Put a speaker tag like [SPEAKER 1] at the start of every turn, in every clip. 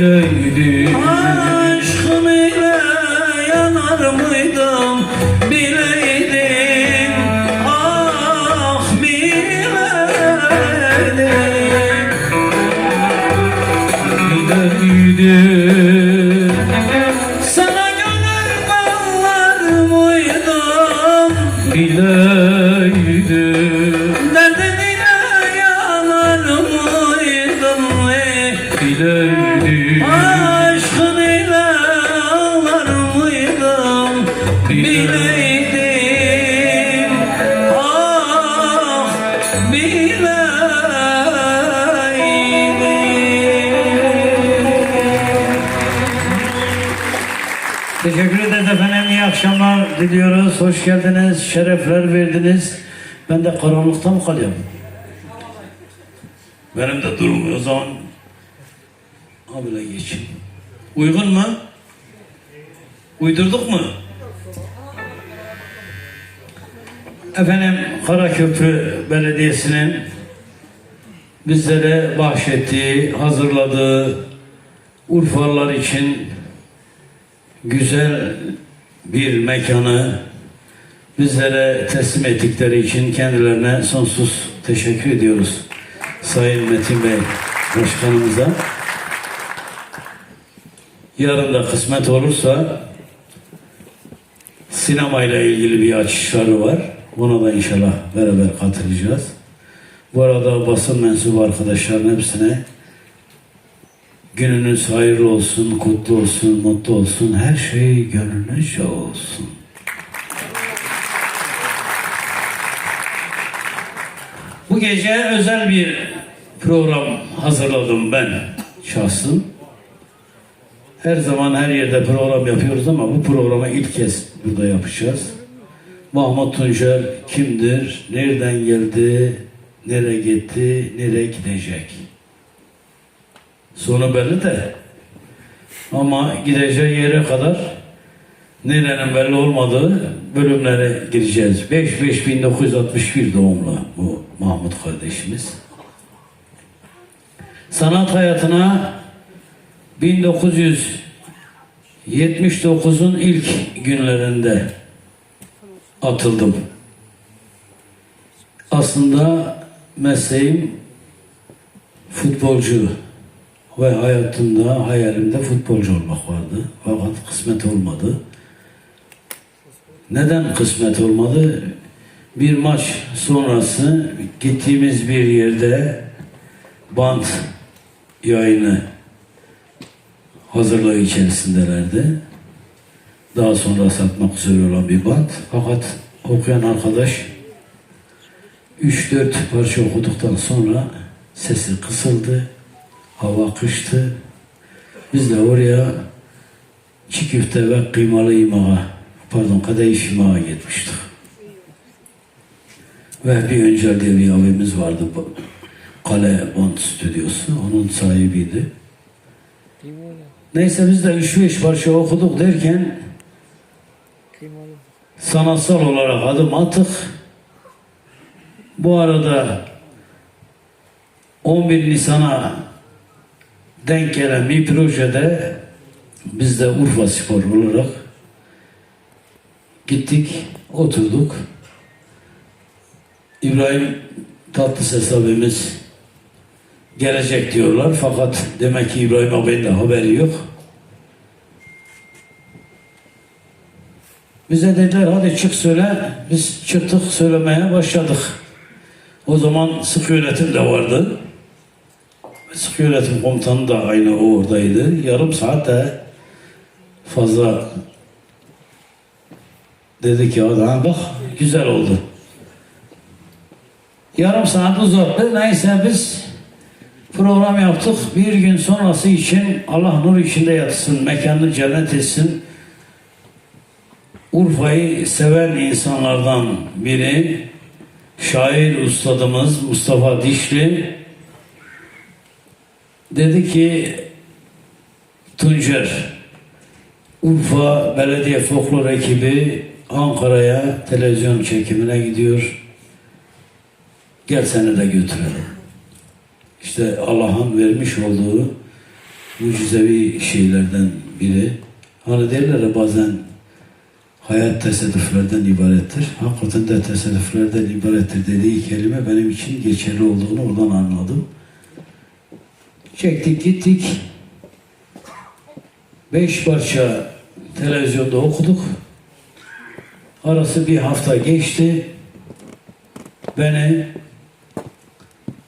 [SPEAKER 1] Bileydim Aşkım yanar mıydım? Bileydim. Ah bileydim Bileydim Sana gönül bağlar mıydım? Bileydim diliyoruz. Hoş geldiniz. Şerefler verdiniz. Ben de karanlıkta mı kalıyorum? Benim de durum o zaman. Abile geçeyim. Uygun mu? Uydurduk mu? Efendim Karaköprü Belediyesi'nin bizlere bahşettiği, hazırladığı Urfalılar için güzel bir mekanı bizlere teslim ettikleri için kendilerine sonsuz teşekkür ediyoruz. Sayın Metin Bey Başkanımıza. Yarın da kısmet olursa sinemayla ilgili bir açışları var. Buna da inşallah beraber katılacağız. Bu arada basın mensubu arkadaşların hepsine Gününüz hayırlı olsun, kutlu olsun, mutlu olsun. Her şey gönlünüzce olsun. Bu gece özel bir program hazırladım ben şahsım. Her zaman her yerde program yapıyoruz ama bu programı ilk kez burada yapacağız. Mahmut Tuncer kimdir, nereden geldi, nereye gitti, nereye gidecek? Sonu belli de. Ama gideceği yere kadar nerenin belli olmadığı bölümlere gireceğiz. 5-5-1961 doğumlu bu Mahmut kardeşimiz. Sanat hayatına 1979'un ilk günlerinde atıldım. Aslında mesleğim futbolcu ve hayatımda, hayalimde futbolcu olmak vardı. Fakat kısmet olmadı. Neden kısmet olmadı? Bir maç sonrası gittiğimiz bir yerde bant yayını hazırlığı içerisindelerdi. Daha sonra satmak üzere olan bir bant. Fakat okuyan arkadaş 3-4 parça okuduktan sonra sesi kısıldı Hava kıştı. Biz de oraya çiğ köfte ve kıymalı imağa, pardon kadayıf imağa gitmiştik. Ve bir Öncel diye bir abimiz vardı. Kale Bond Stüdyosu. Onun sahibiydi. Neyse biz de üç beş parça okuduk derken sanatsal olarak adım attık. Bu arada 11 Nisan'a denk gelen bir projede biz de Urfa Spor olarak gittik, oturduk. İbrahim Tatlıses abimiz gelecek diyorlar fakat demek ki İbrahim abinin de haberi yok. Bize dediler hadi çık söyle. Biz çıktık söylemeye başladık. O zaman sık yönetim de vardı. Sık yönetim komutanı da aynı o oradaydı. Yarım saat de fazla dedi ki adam bak güzel oldu. Yarım saat uzattı. Neyse biz Program yaptık. Bir gün sonrası için Allah nur içinde yatsın, mekanını cennet etsin. Urfa'yı seven insanlardan biri şair ustadımız Mustafa Dişli dedi ki Tuncer Urfa Belediye Folklor ekibi Ankara'ya televizyon çekimine gidiyor. Gel seni de götürelim. İşte Allah'ın vermiş olduğu mucizevi şeylerden biri. Hani derler ya bazen hayat tesadüflerden ibarettir. Hakikaten de tesadüflerden ibarettir dediği kelime benim için geçerli olduğunu oradan anladım. Çektik gittik. Beş parça televizyonda okuduk. Arası bir hafta geçti. Beni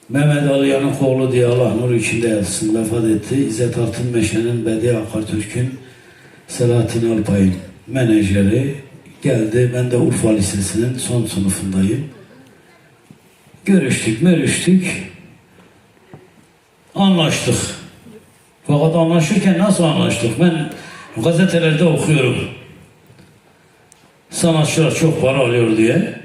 [SPEAKER 1] Mehmet Ali Yanıkoğlu diye Allah nur içinde yatsın vefat etti. İzzet Altın Meşe'nin Bedi Akartürk'ün Selahattin Alpay'ın menajeri geldi. Ben de Urfa Lisesi'nin son sınıfındayım. Görüştük, görüştük. Anlaştık. Fakat anlaşırken nasıl anlaştık? Ben gazetelerde okuyorum. Sanatçılar çok para alıyor diye.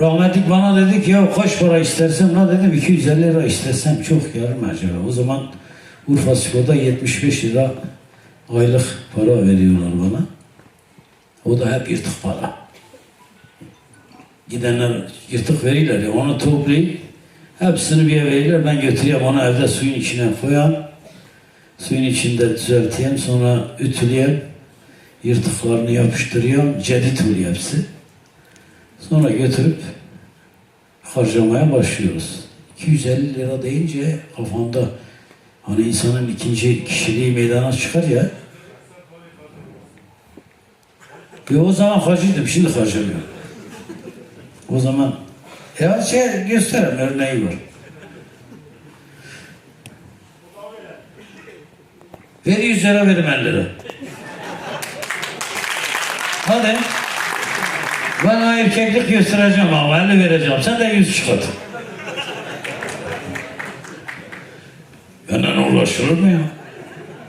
[SPEAKER 1] Rahmetlik bana dedi ki ya kaç para istersen la dedim 250 lira istesem çok yarım acaba. O zaman Urfa Spor'da 75 lira aylık para veriyorlar bana. O da hep yırtık para. Gidenler yırtık verirler ya onu toplayıp hepsini bir verirler ben götüreyim onu evde suyun içine koyayım. Suyun içinde düzelteyim sonra ütüleyeyim. Yırtıklarını yapıştırıyorum. Cedid oluyor hepsi. Sonra götürüp harcamaya başlıyoruz. 250 lira deyince kafamda hani insanın ikinci kişiliği meydana çıkar ya. Ve o zaman harcıydım, şimdi harcamıyorum. O zaman ya şey göstereyim örneği var. Ver 100 lira verim 50 lira. Hadi. Ben o erkeklik göstereceğim ama 50 vereceğim. Sen de 100 çıkart. Benden uğraşılır mı ya?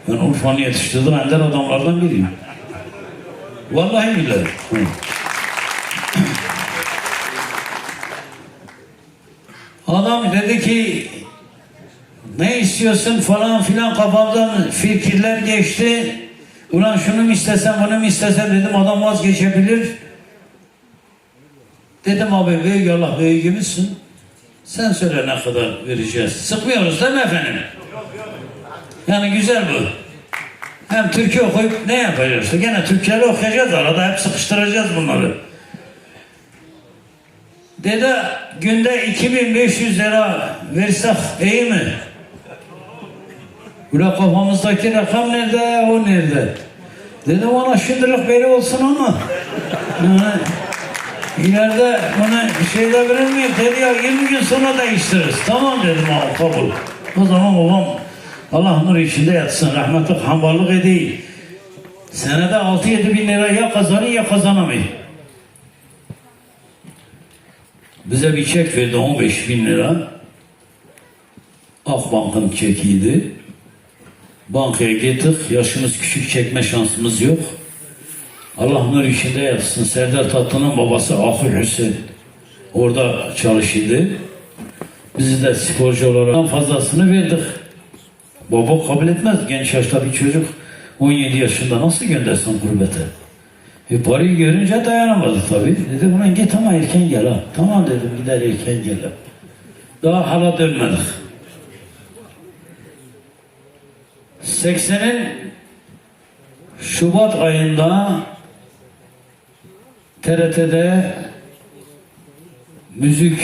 [SPEAKER 1] Ben Urfa'nı yetiştirdim ender adamlardan biriyim. Vallahi billahi. Adam dedi ki ne istiyorsun falan filan kafamdan fikirler geçti. Ulan şunu mu istesem bunu mu istesem dedim adam vazgeçebilir. Dedim abi büyük Allah büyüğümüzsün. Sen söyle ne kadar vereceğiz. Sıkmıyoruz değil mi efendim? Yani güzel bu. Hem Türkiye okuyup ne yapacağız? Gene Türkçe'de okuyacağız arada hep sıkıştıracağız bunları. Dedi günde 2500 lira versek iyi mi? Ula kafamızdaki rakam nerede, o nerede? Dedim ona şimdilik belli olsun ama ileride bana şeyde verir miyim? Dedi ya 20 gün sonra değiştiririz. Tamam dedim ama kabul. O zaman babam Allah nur içinde yatsın, rahmetli hamballık edeyim. Senede 6-7 bin lira ya kazanıyor ya kazanamıyor. Bize bir çek verdi 15 bin lira. Akbank'ın çekiydi. Bankaya gittik. Yaşımız küçük çekme şansımız yok. Allah nur içinde yatsın. Serdar Tatlı'nın babası Ahır Hüseyin. Orada çalışıyordu. Bizi de sporcu olarak fazlasını verdik. Baba kabul etmez. Genç yaşta bir çocuk 17 yaşında nasıl göndersin gurbete? E parayı görünce dayanamadı tabii. Dedi ulan git ama erken gel ha. Tamam dedim gider erken gel. ha. Daha hala dönmedik. 80'in Şubat ayında TRT'de müzik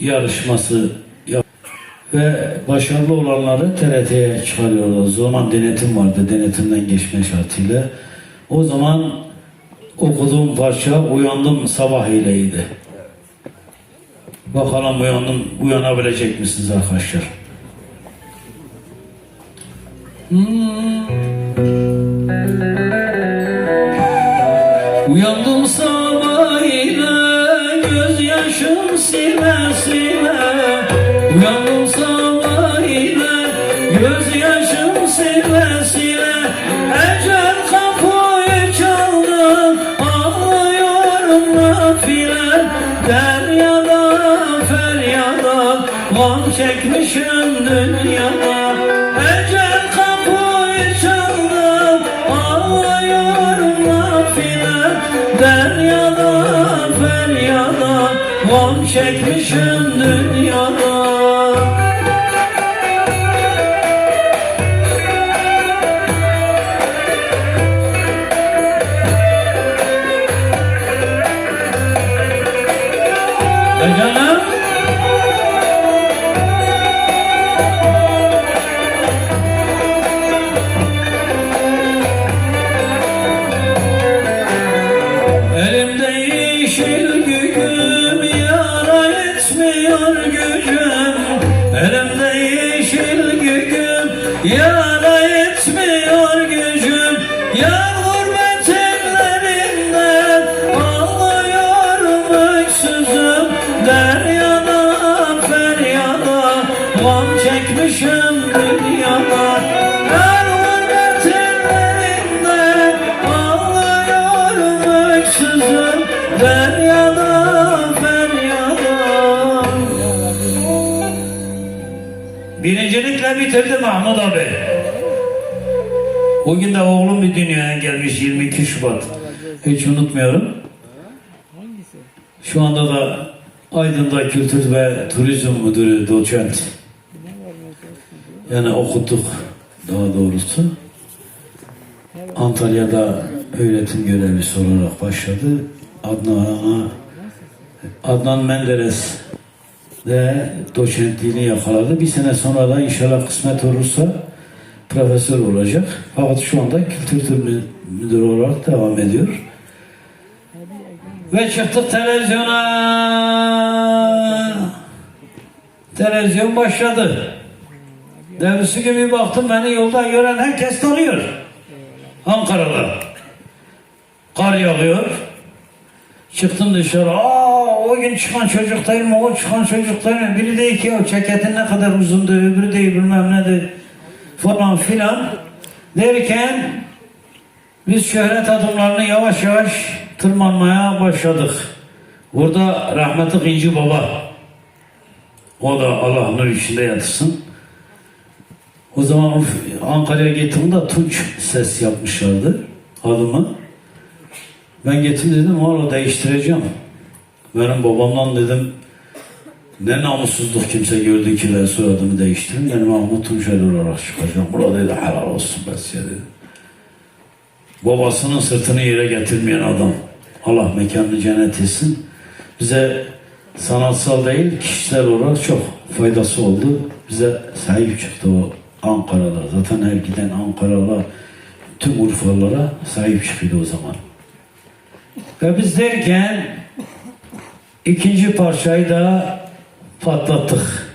[SPEAKER 1] yarışması yap ve başarılı olanları TRT'ye çıkarıyorlar. O zaman denetim vardı. Denetimden geçme şartıyla. O zaman okuduğum parça Uyandım Sabah ileydi. Bakalım uyandım, uyanabilecek misiniz arkadaşlar? Uyandım Gam çekmişim dünyada Ecel kapıyı çaldı Ağlıyorum nafile Deryada feryada Gam çekmişim Bitirdi Mahmut abi. O gün de oğlum bir dünyaya gelmiş 22 Şubat. Hiç unutmuyorum. Şu anda da Aydın'da Kültür ve Turizm Müdürü doçent. Yani okuttuk daha doğrusu. Antalya'da öğretim görevlisi olarak başladı. Adnan'a Adnan Menderes de doçentliğini yakaladı. Bir sene sonra da inşallah kısmet olursa profesör olacak. Fakat şu anda kültür Mü- müdürü olarak devam ediyor. Ve çıktık televizyona. Televizyon başladı. Devrisi gibi baktım beni yolda gören herkes tanıyor. Ankara'da. Kar yağıyor. Çıktım dışarı. Aa o gün çıkan çocuk değil mi? O çıkan çocuk değil mi? Biri değil ki o ceketin ne kadar uzundu, öbürü değil bilmem nedir falan filan. Derken biz şöhret adımlarını yavaş yavaş tırmanmaya başladık. Burada rahmetli İnci Baba. O da Allah nur içinde yatırsın. O zaman Ankara'ya gittiğimde Tunç ses yapmışlardı adımı. Ben getir dedim valla değiştireceğim. Benim babamdan dedim ne namussuzluk kimse gördü ki ben soyadımı değiştirin. Benim Mahmut Tunçer olarak çıkacağım. Burada dedi helal olsun Besiye dedi. Babasının sırtını yere getirmeyen adam. Allah mekanını cennet etsin. Bize sanatsal değil kişisel olarak çok faydası oldu. Bize sahip çıktı o Ankara'da. Zaten her giden Ankaralılar tüm Urfalılara sahip çıkıyordu o zaman. Ve biz derken ikinci parçayı da patlattık.